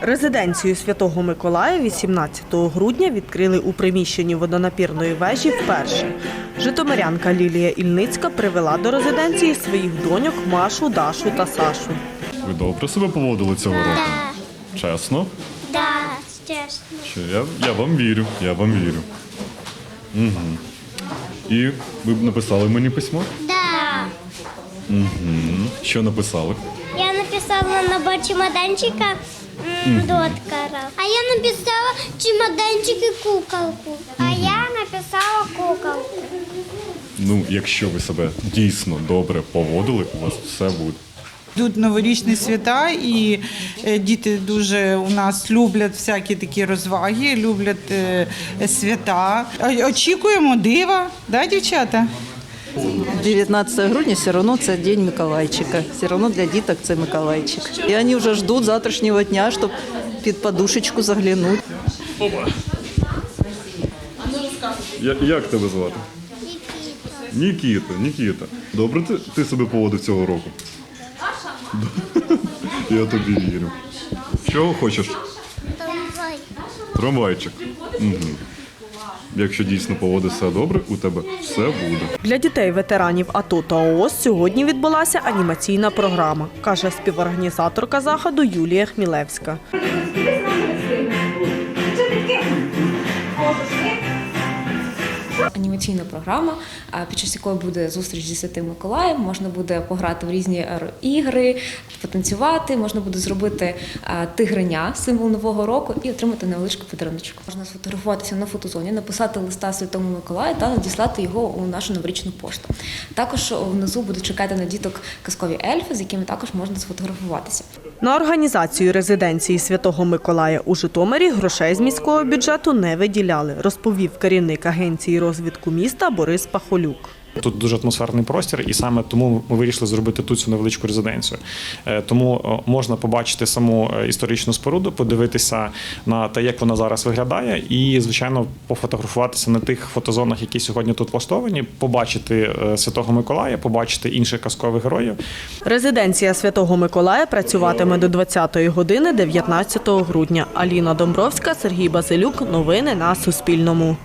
Резиденцію Святого Миколая 18 грудня відкрили у приміщенні водонапірної вежі вперше. Житомирянка Лілія Ільницька привела до резиденції своїх доньок Машу, Дашу та Сашу. Ви добре себе поводили цього року? Да, Чесно? да, чесно. Що я, я вам вірю, я вам вірю. Угу. І ви б написали мені письмо? Да. Що написали? Я написала на чемоданчика доткара. А я написала чемоданчик и куколку. А я написала куколку. Ну, якщо ви себе дійсно добре поводили, у вас все буде. Йдуть новорічні свята, і е, діти дуже у нас люблять всякі такі розваги, люблять е, свята. Очікуємо дива, да, дівчата? 19 грудня все равно це день Миколайчика. Все равно для діток це Миколайчик. І вони вже ждуть завтрашнього дня, щоб під подушечку заглянути. Я, як тебе звати? Нікіта, Нікіта. Добре ти, ти себе поводив цього року? Я тобі вірю. Чого хочеш? Давай. Трамвайчик. Угу. Якщо дійсно поводиться добре, у тебе все буде. Для дітей ветеранів АТО та ООС сьогодні відбулася анімаційна програма, каже співорганізаторка заходу Юлія Хмілевська. Анімаційна програма, під час якої буде зустріч зі Святим Миколаєм, можна буде пограти в різні ігри, потанцювати, можна буде зробити а, тигреня, символ нового року, і отримати невеличку подаруночку. Можна сфотографуватися на фотозоні, написати листа Святому Миколаю та надіслати його у нашу новорічну пошту. Також внизу будуть чекати на діток казкові ельфи, з якими також можна сфотографуватися. На організацію резиденції Святого Миколая у Житомирі грошей з міського бюджету не виділяли, розповів керівник агенції розвитку міста Борис Пахолюк. Тут дуже атмосферний простір, і саме тому ми вирішили зробити тут цю невеличку резиденцію. Е, Тому можна побачити саму е, історичну споруду, подивитися на те, як вона зараз виглядає, і звичайно пофотографуватися на тих фотозонах, які сьогодні тут влаштовані, побачити е, Святого Миколая, побачити інших казкових героїв. Резиденція Святого Миколая працюватиме до 20-ї години 19 грудня. Аліна Домбровська, Сергій Базилюк. Новини на Суспільному.